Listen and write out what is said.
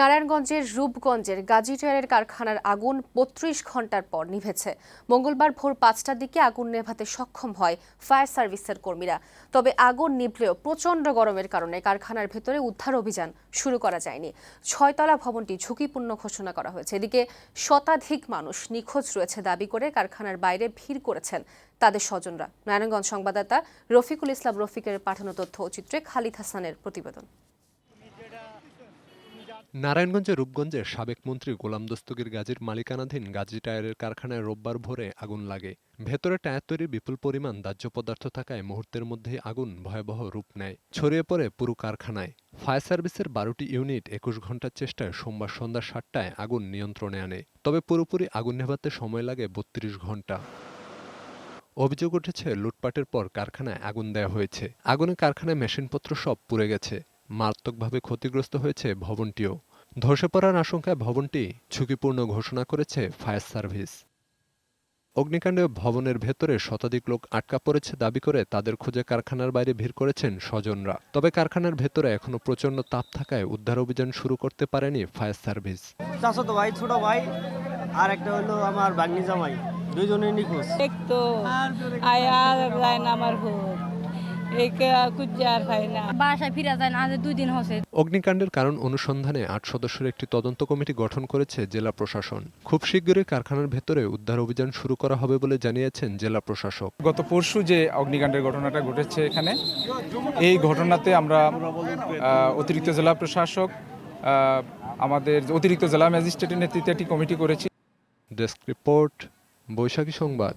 নারায়ণগঞ্জের রূপগঞ্জের গাজী টায়ারের কারখানার আগুন বত্রিশ ঘণ্টার পর নিভেছে। মঙ্গলবার ভোর পাঁচটার দিকে আগুন নেভাতে সক্ষম হয় ফায়ার সার্ভিসের কর্মীরা। তবে আগুন নিভলেও প্রচণ্ড গরমের কারণে কারখানার ভেতরে উদ্ধার অভিযান শুরু করা যায়নি। ছয়তলা ভবনটি ঝুঁকিপূর্ণ ঘোষণা করা হয়েছে। এদিকে শতাধিক মানুষ নিখোঁজ রয়েছে দাবি করে কারখানার বাইরে ভিড় করেছেন তাদের স্বজনরা। নারায়ণগঞ্জ সংবাদদাতা রফিকুল ইসলাম রফিকের পাঠানো তথ্য ও চিত্রে খালিদ হাসানের প্রতিবেদন। নারায়ণগঞ্জের রূপগঞ্জে সাবেক মন্ত্রী গোলাম দস্তগীর গাজীর মালিকানাধীন গাজী টায়ারের কারখানায় রোববার ভোরে আগুন লাগে। ভেতরে টায়ার তৈরির বিপুল পরিমাণ দাহ্য পদার্থ থাকায় মুহূর্তের মধ্যেই আগুন ভয়াবহ রূপ নেয়। ছড়িয়ে পড়ে পুরো কারখানায়। ফায়ার সার্ভিসের বারোটি ইউনিট একুশ ঘণ্টার চেষ্টায় সোমবার সন্ধ্যা সাতটায় আগুন নিয়ন্ত্রণে আনে। তবে পুরোপুরি আগুন নেভাতে সময় লাগে বত্রিশ ঘণ্টা অভিযোগ উঠেছে, লুটপাটের পর কারখানায় আগুন দেওয়া হয়েছে। আগুনে কারখানায় মেশিনপত্র সব পুড়ে গেছে। মারাত্মকভাবে ক্ষতিগ্রস্ত হয়েছে ভবনটিও। ধসে পড়ার আশঙ্কায় ভবনটি ঝুঁকিপূর্ণ ঘোষণা করেছে ফায়ার সার্ভিস। অগ্নিকাণ্ডে ভবনের ভেতরে শতাধিক লোক আটকা পড়েছে দাবি করে তাদের খুঁজে কারখানার বাইরে ভিড় করেছেন স্বজনরা। তবে কারখানার ভেতরে এখনও প্রচণ্ড তাপ থাকায় উদ্ধার অভিযান শুরু করতে পারেনি ফায়ার সার্ভিস। চাচাতো ভাই ছোট ভাই আর একটা হলো আমার বাগনি জামাই নিখোঁজ। আমার যায় না অগ্নিকাণ্ডের কারণ অনুসন্ধানে আট সদস্যের একটি তদন্ত কমিটি গঠন করেছে জেলা প্রশাসন। খুব শীঘ্রই কারখানার ভেতরে উদ্ধার অভিযান শুরু করা হবে বলে জানিয়েছেন জেলা প্রশাসক। গত পরশু যে অগ্নিকাণ্ডের ঘটনাটা ঘটেছে এখানে এই ঘটনাতে আমরা অতিরিক্ত জেলা প্রশাসক আমাদের অতিরিক্ত জেলা ম্যাজিস্ট্রেটের নেতৃত্বে একটি কমিটি করেছি। ডেস্ক রিপোর্ট বৈশাখী সংবাদ।